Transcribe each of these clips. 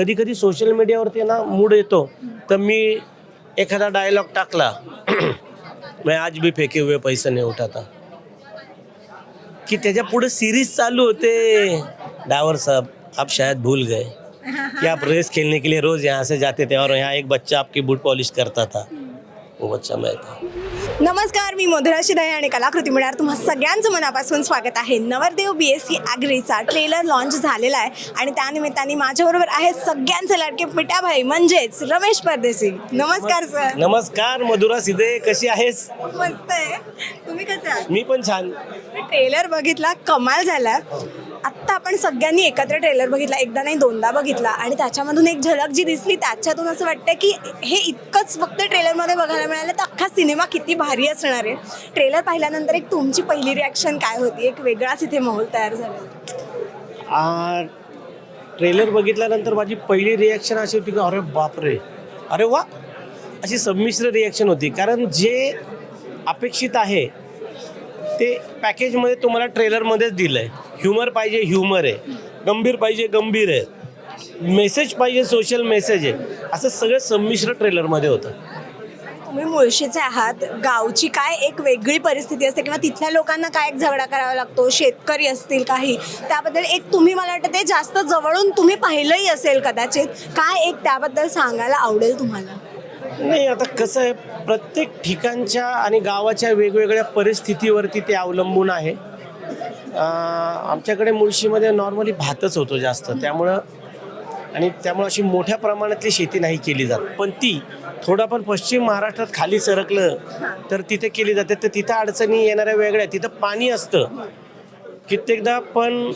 कधी कधी सोशल मीडियावरती ना मूड येतो. तर मी एखादा डायलॉग टाकला. मैं आज भी फेके हुए पैसे नाही उठाता. की त्याच्या पुढे सिरीज चालू होते. डावर साहब आप शायद भूल गए. कि आप रेस खेलने के लिए रोज यहाँ से जाते थे और यहाँ एक बच्चा आपकी बूट पॉलिश करता था. वो बच्चा मैं था. नमस्कार मी मधुरा शिदाय आणि कलाकृती मिळणार तुम्हा सगळ्यांचं मनापासून स्वागत आहे. नवरदेव बी एस सी ॲग्रीचा ट्रेलर लॉन्च झालेला आहे आणि त्यानिमित्ताने माझ्याबरोबर आहेत सगळ्यांचे लाडके पिटाभाई म्हणजेच रमेश परदेशी. नमस्कार सर नमस्कार मधुरा सिदे कशी आहेस? मस्त आहे. तुम्ही कसे आहात? मी पण छान. ट्रेलर बघितला कमाल झाला. आत्ता आपण सगळ्यांनी एकत्र ट्रेलर बघितला एकदा नाही दोनदा बघितला. आणि त्याच्यामधून एक झलक जी दिसली त्याच्यातून असं वाटतं की हे इतकंच फक्त ट्रेलरमध्ये बघायला मिळालं तर अख्खा सिनेमा किती भारी असणार आहे. ट्रेलर पाहिल्यानंतर एक तुमची पहिली रिॲक्शन काय होती? एक वेगळाच इथे माहोल तयार झाला. ट्रेलर बघितल्यानंतर माझी पहिली रिॲक्शन अशी होती की अरे बापरे! अरे वा! अशी संमिश्र रिॲक्शन होती. कारण जे अपेक्षित आहे ते पॅकेजमध्ये तुम्हाला ट्रेलरमध्येच दिलं आहे ह्युमर पाहिजे ह्युमर आहे. गंभीर पाहिजे गंभीर आहे. मेसेज पाहिजे सोशल मेसेज आहे. असं सगळं संमिश्र ट्रेलरमध्ये होतं. तुम्ही मुळशीचे आहात. गावची काय एक वेगळी परिस्थिती असते किंवा तिथल्या लोकांना काय एक झगडा करावा लागतो? शेतकरी असतील काही. त्याबद्दल एक तुम्ही मला वाटतं ते जास्त जवळून तुम्ही पाहिलंही असेल कदाचित. काय एक त्याबद्दल सांगायला आवडेल तुम्हाला? नाही आता कसं आहे प्रत्येक ठिकाणच्या आणि गावाच्या वेगवेगळ्या परिस्थितीवरती ते अवलंबून आहे. आमच्याकडे मुळशीमध्ये नॉर्मली भातच होतो जास्त त्यामुळं आणि त्यामुळं अशी मोठ्या प्रमाणातली शेती नाही केली जात. पण ती थोडं पण पश्चिम महाराष्ट्रात खाली सरकलं तर तिथे केली जाते. तर तिथं अडचणी येणाऱ्या वेगळ्या तिथं पाणी असतं. कित्येकदा पण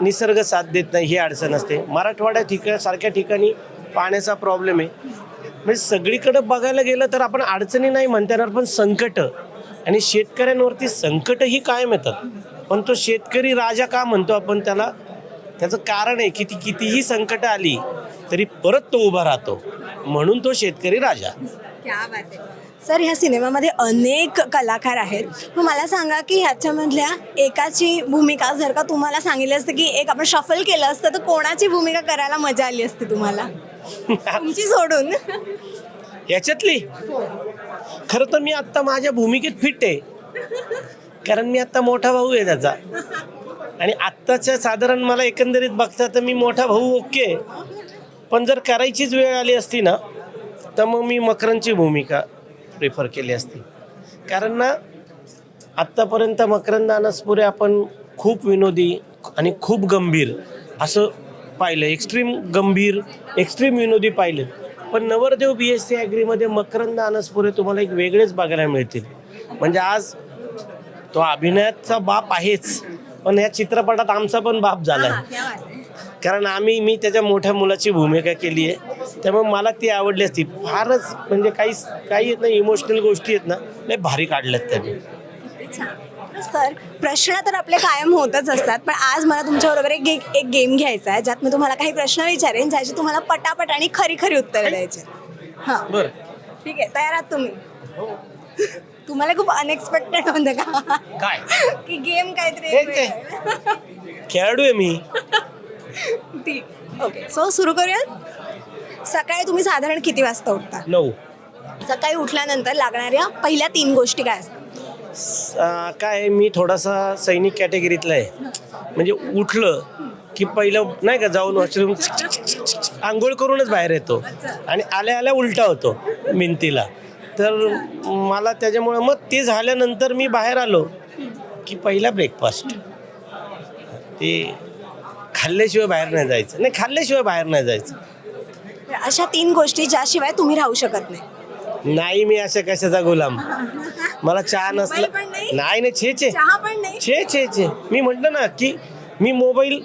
निसर्ग साथ देत नाही ही अडचण असते. मराठवाड्या ठिका सारख्या ठिकाणी पाण्याचा प्रॉब्लेम आहे. म्हणजे सगळीकडे बघायला गेलं तर आपण अडचणी नाही म्हणता येणार पण संकट. आणि शेतकऱ्यांवरती संकट ही कायम येतात. पण तो शेतकरी राजा का म्हणतो आपण त्याला? त्याचं कारण आहे की ती कितीही संकट आली तरी परत तो उभा राहतो. म्हणून तो शेतकरी राजा. सर ह्या सिनेमामध्ये अनेक कलाकार आहेत. मग मला सांगा की ह्याच्यामधल्या एकाची भूमिका जर का तुम्हाला सांगितलं असतं की एक आपण शफल केलं असतं तर कोणाची भूमिका करायला मजा आली असती तुम्हाला? तुमची सोडून. याच्यातली? खरं तर मी आत्ता माझ्या भूमिकेत फिट आहे. कारण मी आत्ता मोठा भाऊ आहे त्याचा. आणि आत्ताच्या साधारण मला एकंदरीत बघता तर मी मोठा भाऊ ओके आहे. पण जर करायचीच वेळ आली असती ना तर मग मी मकरंदची भूमिका प्रिफर केली असती. कारण ना आत्तापर्यंत मकरंद अनसपुरे आपण खूप विनोदी आणि खूप गंभीर असं पाहिलं एक्स्ट्रीम गंभीर एक्स्ट्रीम विनोदी पाहिलं पण नवरदेव बी एस सी ॲग्रीमध्ये मकरंद अनसपुरे तुम्हाला एक वेगळेच बघायला मिळतील. म्हणजे आज तो अभिनयाचा बाप आहेच पण या चित्रपटात आमचा पण बाप झाला आहे कारण आम्ही मी त्याच्या मोठ्या मुलाची भूमिका केली आहे. त्यामुळे मला ती आवडली असती. फारच म्हणजे काही काही आहेत ना इमोशनल गोष्टी आहेत ना लय भारी काढल्यात त्यांनी. सर प्रश्न तर आपले कायम होतच असतात पण आज मला तुमच्याबरोबर एक गे एक गेम घ्यायचा आहे ज्यात मी तुम्हाला काही प्रश्न विचारेन ज्याची तुम्हाला पटापट आणि खरी खरी उत्तरं द्यायची हां. बरं. ठीक आहे तयार आहात तुम्ही? तुम्हाला खूप अनएक्सपेक्टेड होतं का? काय? की गेम काहीतरी एक वेगळं. खेळाडू आहे मी. ठीक. ओके सो सुरू करूयात? सकाळी तुम्ही साधारण किती वाजता उठता? नऊ. सकाळी उठल्यानंतर लागणाऱ्या पहिल्या तीन गोष्टी काय असतात? काय मी थोडासा सैनिक कॅटेगरीतला आहे. म्हणजे उठलं की पहिलं नाही का जाऊन वॉशरूम आंघोळ करूनच बाहेर येतो. आणि आल्या आल्या उलटा होतो भिंतीला. तर मला त्याच्यामुळं मग ते झाल्यानंतर मी बाहेर आलो की पहिला ब्रेकफास्ट ते खाल्ल्याशिवाय बाहेर नाही जायचं. नाही खाल्ल्याशिवाय बाहेर नाही जायचं. अशा तीन गोष्टी ज्याशिवाय तुम्ही राहू शकत नाही. नाही मी अशा कशाचा गुलाम. मला चहा नसला पण नाही? नाही नाही छे छे. चहा पण नाही. छे छे छे. मी म्हटलं ना की मी मोबाईल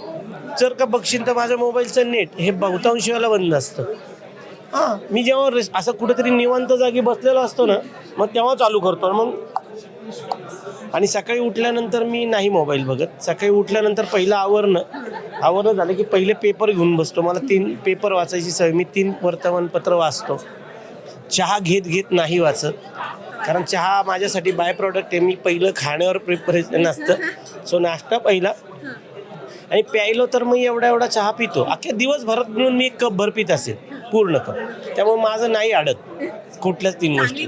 जर का बघशील तर माझ्या मोबाईलचं नेट हे बहुतांश वेळेला बंद असतं. हां मी जेव्हा रेस- असं कुठेतरी निवांत जागी बसलेलो असतो ना मग तेव्हा चालू करतो मग आणि सकाळी उठल्यानंतर मी नाही मोबाईल बघत. सकाळी उठल्यानंतर पहिलं आवरणं आवरणं झालं की पहिले पेपर घेऊन बसतो. मला तीन पेपर वाचायची सवय. मी तीन वर्तमानपत्र वाचतो. चहा घेत घेत नाही वाचत. कारण चहा माझ्यासाठी बाय प्रॉडक्ट आहे. मी पहिलं खाण्यावर प्रिपरेशन असतं सो नाश्ता पहिला. आणि प्यायलो तर मग एवढा एवढा चहा पितो. अख्ख्या दिवसभरात मिळून मी एक कप भर पित असेल. पूर्ण कप. त्यामुळे माझं नाही अडत कुठल्याच तीन गोष्टी.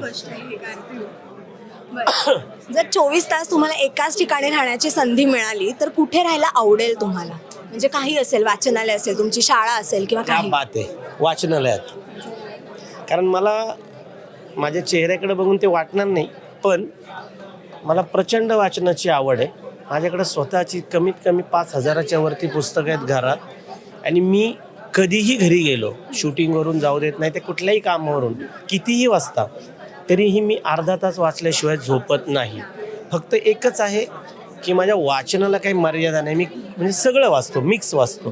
जर चोवीस तास तुम्हाला एकाच ठिकाणी राहण्याची संधी मिळाली तर कुठे राहायला आवडेल तुम्हाला? म्हणजे काही असेल वाचनालय असेल तुमची शाळा असेल किंवा काही. बात आहे. वाचनालयात. कारण मला माझ्या चेहऱ्याकडे बघून ते वाटणार नाही पण मला प्रचंड वाचनाची आवड आहे. माझ्याकडे स्वतःची कमीत कमी पाच हजाराच्या वरती पुस्तकं आहेत घरात. आणि मी कधीही घरी गेलो शूटिंगवरून जाऊ देत नाही ते कुठल्याही कामावरून कितीही वाचता तरीही मी अर्धा तास वाचल्याशिवाय झोपत नाही. फक्त एकच आहे की माझ्या वाचनाला काही मर्यादा नाही. मी म्हणजे सगळं वाचतो मिक्स वाचतो.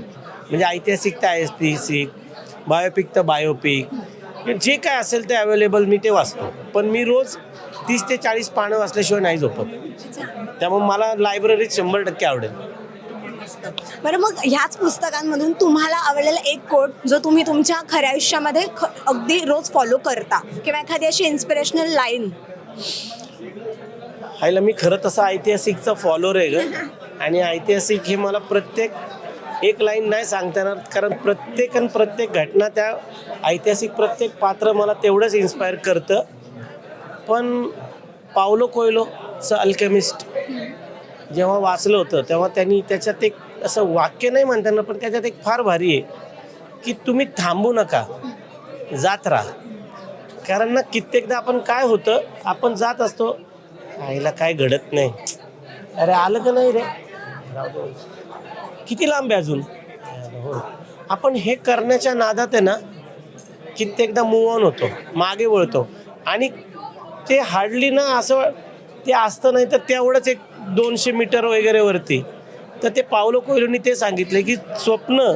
म्हणजे ऐतिहासिक तर ऐतिहासिक बायोपिक तर बायोपिक जे काय असेल ते अवेलेबल मी ते वाचतो. पण मी रोज तीस ते चाळीस पानं वाचल्याशिवाय नाही झोपत. त्यामुळे मला लायब्ररीत शंभर टक्के आवडेल. बरं मग ह्याच पुस्तकांमधून तुम्हाला आवडलेला एक कोट जो तुम्ही तुमच्या खऱ्या आयुष्यामध्ये ख- अगदी रोज फॉलो करता किंवा एखादी अशी इन्स्पिरेशनल लाईन हायला मी खरं तसं ऐतिहासिकचा फॉलोअर आहे ग. आणि ऐतिहासिक हे मला प्रत्येक एक लाईन नाही सांगता येणार कारण प्रत्येक आणि प्रत्येक घटना त्या ऐतिहासिक प्रत्येक पात्र मला तेवढंच इन्स्पायर करतं. पण पावलो कोयलोचं अल्केमिस्ट जेव्हा वाचलं होतं तेव्हा त्यांनी त्याच्यात एक असं वाक्य नाही म्हणता येणार पण त्याच्यात एक फार भारी आहे की तुम्ही थांबू नका जात राहा. कारण ना कित्येकदा आपण काय होतं आपण जात असतो आईला काय घडत नाही. अरे आलं का नाही रे? किती लांब आहे अजून? हो. आपण हे करण्याच्या नादात आहे ना कित्येकदा मूव ऑन होतो मागे वळतो. आणि ते हार्डली ना असं ते असतं नाही तर तेवढंच एक दोनशे मीटर वगैरे वरती. तर ते पावलो कोयलोनी ते सांगितले की स्वप्न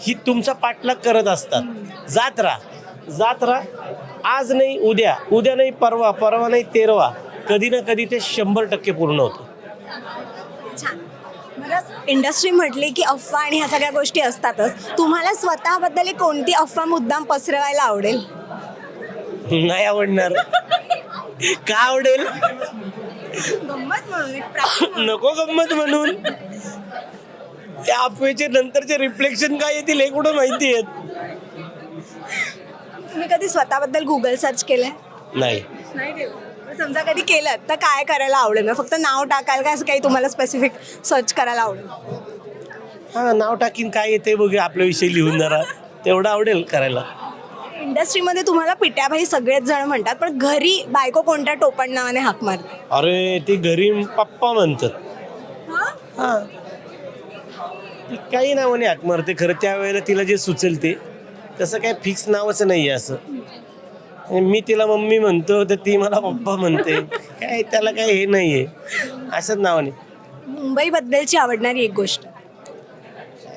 ही तुमचा पाठलाग करत असतात. जात राहा. जात राहा. आज नाही उद्या. उद्या नाही परवा. परवा नाही तेरवा. कधी ना कधी ते शंभर टक्के पूर्ण होतं. इंडस्ट्री म्हटली की अफवा आणि ह्या सगळ्या गोष्टी असतातच. तुम्हाला स्वतःबद्दल एक कोणती अफवा मुद्दाम पसरवायला आवडेल? नाही आवडणार. का आवडेल? गंमत म्हणून एक प्राणी नको गंमत म्हणून. त्या अफवेचे नंतरचे रिफ्लेक्शन काय येतील हे कुठं माहिती आहेत? तुम्ही कधी स्वतःबद्दल गुगल सर्च केलंय? नाही. नाही समजा कधी केलं तर काय करायला आवडेल? फक्त नाव टाकाल का असं काही तुम्हाला स्पेसिफिक सर्च करायला आवडेल? हा नाव टाकीन काय येते बघूया आपल्याविषयी लिहून जरा. तेवढं आवडेल करायला. इंडस्ट्रीमध्ये तुम्हाला पिट्याभाई सगळेच जण म्हणतात पण घरी बायको कोणत्या टोपण नावाने हाक मारते? अरे ती घरी पप्पा म्हणतात. हा? ती काही नावाने हाक मारते खरं त्यावेळेला तिला जे सुचेल ते. तसं काय फिक्स नावच नाही आहे असं. मी तिला मम्मी म्हणतो तर ती मला पप्पा म्हणते. काय त्याला काय हे नाही आहे. असंच नावाने मुंबईबद्दलची आवडणारी एक गोष्ट.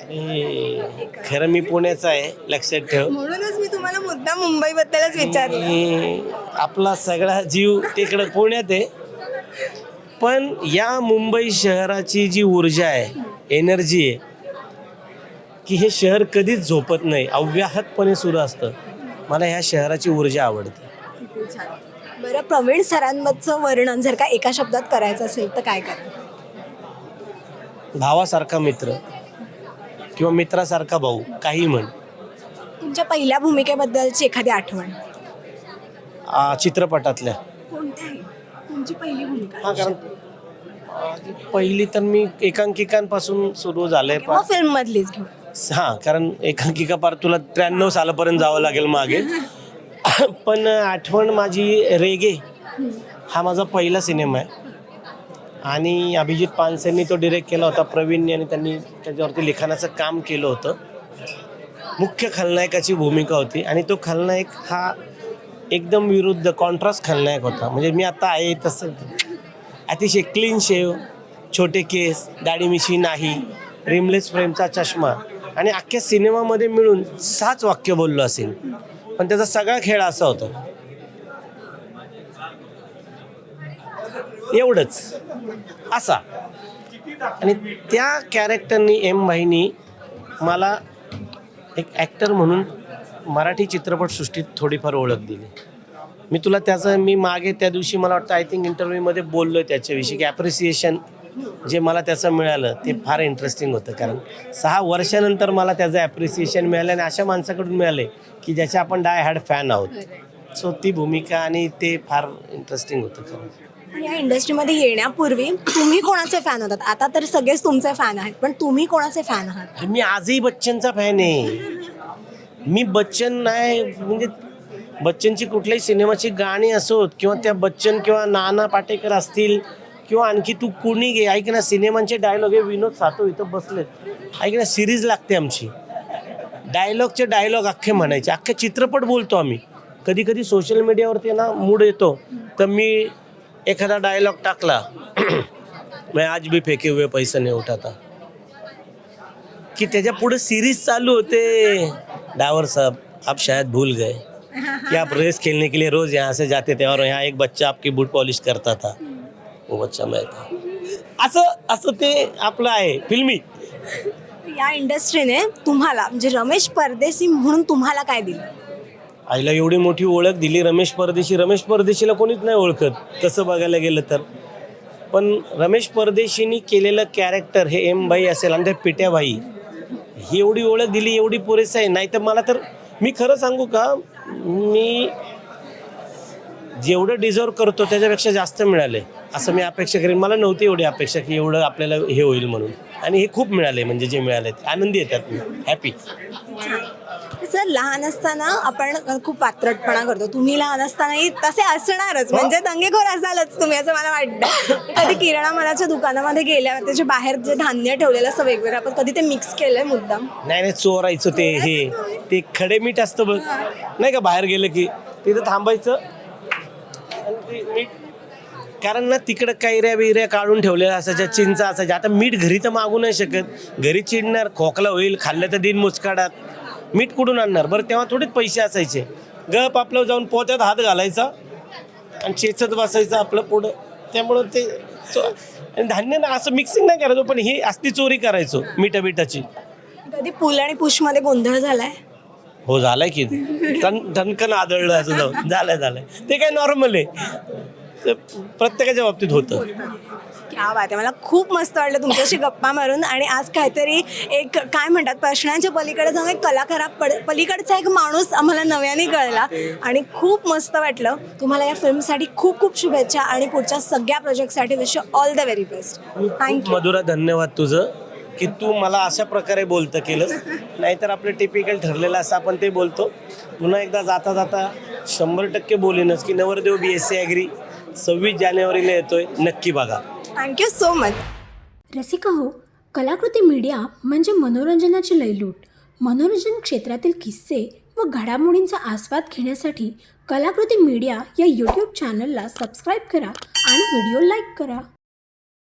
अरे खरं मी पुण्याचा आहे लक्षात ठेव. म्हणूनच मी तुम्हाला मुद्दा मुंबईबद्दलच विचारलं. आणि आपला सगळा जीव तिकडं पुण्यात आहे. पण या मुंबई शहराची जी ऊर्जा आहे एनर्जी आहे की हे शहर कधीच झोपत नाही अव्याहतपणे सुरू असतं. मला ह्या शहराची ऊर्जा आवडते. बरं प्रवीण सरांबद्दलचं वर्णन जर का एका शब्दात करायचं असेल तर काय करा? भावासारखा मित्र किंवा मित्रासारखा भाऊ काही म्हण. तुमच्या पहिल्या भूमिकेबद्दलची एखादी आठवण? आ, चित्रपटातल्या. कोणत्याही? तुमची पहिली भूमिका? हा कारण आ, पहिली तर मी एकांकिकांपासून सुरू झालंय किंवा फिल्म मधलीच घेऊ? हां कारण एकांकिका पार तुला त्र्याण्णव सालापर्यंत जावं लागेल मागे. पण आठवण माझी रेगे हा माझा पहिला सिनेमा आहे. आणि अभिजित पानसेंनी तो डिरेक्ट केला होता प्रवीणने आणि त्यांनी त्याच्यावरती लिखाणाचं काम केलं होतं. मुख्य खलनायकाची भूमिका होती आणि तो खलनायक हा एकदम विरुद्ध कॉन्ट्रास्ट खलनायक होता. म्हणजे मी आता आहे तसं अतिशय क्लीन शेव छोटे केस दाढी मिशी नाही रिमलेस फ्रेमचा चष्मा. आणि अख्ख्या सिनेमामध्ये मिळून सहाच वाक्य बोललो असेल. पण त्याचा सगळा खेळ असा होता. एवढंच. असा. आणि त्या कॅरेक्टरनी एम भाईनी मला एक ॲक्टर म्हणून मराठी चित्रपटसृष्टीत थोडीफार ओळख दिली. मी तुला त्याचं मी मागे त्या दिवशी मला वाटतं आय थिंक इंटरव्ह्यूमध्ये बोललो आहे त्याच्याविषयी की ॲप्रिसिएशन जे मला त्याचं मिळालं ते फार इंटरेस्टिंग होतं. कारण सहा वर्षानंतर मला त्याचं ॲप्रिसिएशन मिळालं आणि अशा माणसाकडून मिळाले की ज्याचे आपण डाय हॅड फॅन आहोत. सो ती भूमिका आणि ते फार इंटरेस्टिंग होतं खरं. या इंडस्ट्रीमध्ये येण्यापूर्वी तुम्ही कोणाचे फॅन होतात? आता तर सगळेच तुमचे फॅन आहेत पण तुम्ही कोणाचे फॅन आहात? मी आजही बच्चनचा फॅन आहे. मी बच्चन नाही म्हणजे बच्चनची कुठल्याही सिनेमाची गाणी असोत किंवा त्या बच्चन किंवा नाना पाटेकर असतील किंवा आणखी तू कुणी घे ऐक ना सिनेमांचे डायलॉग हे विनोद सातो इथं बसलेत. ऐक ना सिरीज लागते आमची. डायलॉगचे डायलॉग अख्खे म्हणायचे. अख्खे चित्रपट बोलतो आम्ही. कधी कधी सोशल मीडियावरती ना मूड येतो. तर मी एखादा डायलॉग टाकला. मैं आज भी फेके हुए पैसे नहीं उठाता. कि त्याच्या पुढे सिरीज चालू होते. डावर साहब आप शायद भूल गए. कि आप रेस खेलने के लिए रोज यहाँ से जाते थे और यहाँ एक बच्चा आपकी बूट पॉलिश करता था. वो बच्चा मैं था असं असं ते आपलं आहे फिल्मी. या इंडस्ट्रीने तुम्हाला म्हणजे रमेश परदेशी म्हणून तुम्हाला काय दिलं? आईला एवढी मोठी ओळख दिली रमेश परदेशी. रमेश परदेशीला कोणीच नाही ओळखत तसं बघायला गेलं तर. पण रमेश परदेशीनी केलेलं कॅरेक्टर हे एम भाई असेल आणि ते पिट्या भाई ही एवढी ओळख दिली एवढी पुरेसं आहे. नाही तर मला तर मी खरं सांगू का मी जेवढं डिझर्व करतो त्याच्यापेक्षा जास्त मिळाले. असं मी अपेक्षा करेन. मला नव्हती एवढी अपेक्षा की एवढं आपल्याला हे होईल म्हणून. आणि हे खूप मिळाले म्हणजे जे मिळाले आनंदी येतात. मी हॅपी सर लहान असताना आपण खूप पात्रटपणा करतो. तुम्ही लहान असतानाही तसे असणारच म्हणजे दंगेखोर असालच तुम्ही असं मला वाटतं. कधी किराणा मालाच्या दुकानामध्ये गेल्यावर त्याचे बाहेर जे धान्य ठेवलेलं असतं वेगवेगळं आपण कधी ते मिक्स केलंय मुद्दाम? नाही नाही चोरायचं ते हे. ते खडे मीठ असतं बघ. नाही का बाहेर गेलं की तिथं थांबायचं मीठ कारण ना तिकडं कैऱ्या बिऱ्या काढून ठेवलेल्या असायच्या चिंचा असायच्या आता मीठ घरी तर मागू नाही शकत. घरी चिडणार खोकला होईल खाल्लं तर दिन मुचकाडात मीठ कुठून आणणार? बरं तेव्हा थोडेच पैसे असायचे. गप आपलं जाऊन पोत्यात हात घालायचा आणि चेचत बसायचं आपलं पुढं. त्यामुळं ते चो- आणि धान्य ना असं मिक्सिंग नाही करायचो पण ही असली चोरी करायचो मिठा बिठाची कधी पुल आणि पुशमध्ये गोंधळ झालाय? हो झालाय की. टन टनकन आदळलं असं जाऊन. झालंय झालंय. ते काय नॉर्मल आहे. ते प्रत्येकाच्या बाबतीत होतं. क्या बात आहे. मला खूप मस्त वाटलं तुमच्याशी गप्पा मारून आणि आज काहीतरी एक काय म्हणतात प्रश्नांच्या पलीकडे जाऊन एक कलाकारा पड पलीकडचा एक माणूस आम्हाला नव्याने कळला आणि खूप मस्त वाटलं. तुम्हाला या फिल्मसाठी खूप खूप शुभेच्छा आणि पुढच्या सगळ्या प्रोजेक्टसाठी wish all the very best thank you Madhura धन्यवाद तुझं. की तू मला अशा प्रकारे बोलतं केलंस. नाहीतर आपलं टिपिकल ठरलेलं असं आपण ते बोलतो. पुन्हा एकदा जाता जाता शंभर टक्के बोलीनच की नवरदेव बी एस सी ॲग्री सव्वीस जानेवारीला येतोय. नक्की बघा. थँक्यू सो मच रसिका हो कलाकृती मीडिया म्हणजे मनोरंजनाची लयलूट. मनोरंजन क्षेत्रातील किस्से व घडामोडींचा आस्वाद घेण्यासाठी कलाकृती मीडिया या यूट्यूब चॅनलला सबस्क्राईब करा आणि व्हिडिओ लाईक करा.